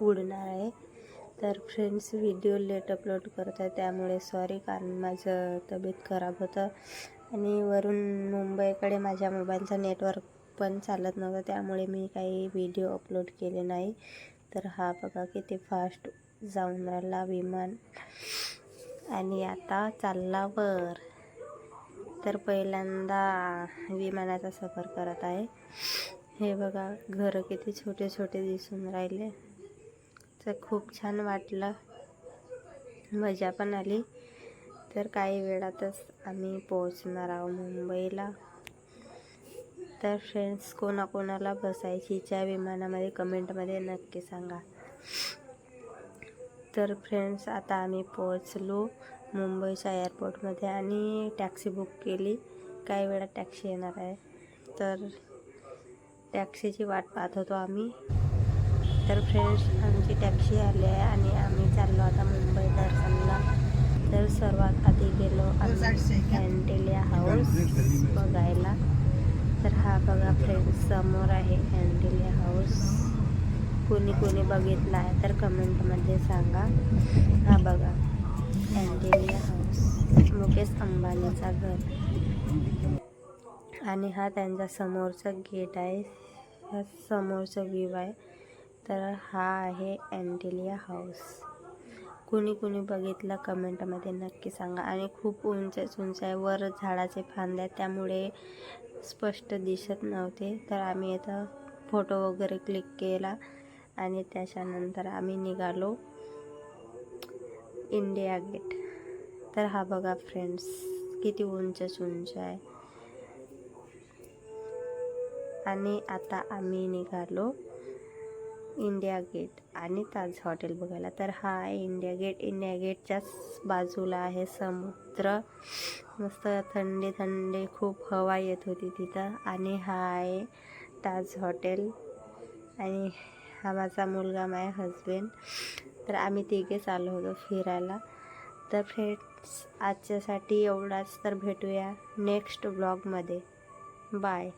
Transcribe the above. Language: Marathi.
उडणार आहे. तर फ्रेंड्स व्हिडिओ लेट अपलोड करत आहे. त्यामुळे सॉरी कारण माझं तब्येत खराब होतं. आणि वरून मुंबईकडे माझ्या मोबाईलचं नेटवर्क पण चालत नव्हतं. त्यामुळे मी काही व्हिडिओ अपलोड केले नाही. तर हा बघा किती फास्ट जाऊन राहिला विमान. आणि आता चालला वर तर पहिल्यांदा विमानाचा सफर करत आहे. हे बघा घरं किती छोटे छोटे दिसून राहिले. तर खूप छान वाटलं. मजा पण आली. तर काही वेळातच आम्ही पोहोचणार आहोत मुंबईला. तर फ्रेंड्स कोणाकोणाला बसायची इच्छा विमानामध्ये कमेंटमध्ये नक्की सांगा. तर फ्रेंड्स आता आम्ही पोहोचलो मुंबईच्या एअरपोर्टमध्ये आणि टॅक्सी बुक केली. काही वेळात टॅक्सी येणार आहे. तर टॅक्सीची वाट पाहत होतो आम्ही. तर फ्रेंड्स आमची टॅक्सी आली आहे आणि आम्ही चाललो आता मुंबई दर्शनला. तर सर्वात आधी गेलो आम्ही अँटेलिया हाऊस बघायला. तर हा बघा फ्रेंड्स समोर आहे अँटेलिया हाऊस कोणी कोणी बघितला आहे तर कमेंटमध्ये सांगा. हा बघा अँटेलिया हाऊस मुकेश अंबानीचा घर. आणि हा त्यांचा समोरचा गेट आहे. हा समोरचा व्ह्यू आहे. तर हा आहे अँटेलिया हाऊस. कुणी कुणी बघितलं कमेंटमध्ये नक्की सांगा. आणि खूप उंच उंच आहे. वर झाडाचे फांद्या त्यामुळे स्पष्ट दिसत नव्हते. तर आम्ही इथं फोटो वगैरे क्लिक केला आणि त्याच्यानंतर आम्ही निघालो इंडिया गेट. तर हा बघा फ्रेंड्स किती उंच उंच आहे. आणि आता आम्ही निघालो. इंडिया गेट आणि ताज हॉटेल बघायला. तर हा आहे इंडिया गेट. इंडिया गेटच्याच बाजूला आहे समुद्र. मस्त थंडी थंडी. खूप हवा येत होती तिथं. आणि हा आहे ताज हॉटेल. आणि हा माझा मुलगा माझा हजबंड तर आम्ही तिघेच आलो होतो फिरायला. तर फ्रेंड्स आजच्यासाठी एवढाच. तर भेटूया नेक्स्ट ब्लॉगमध्ये बाय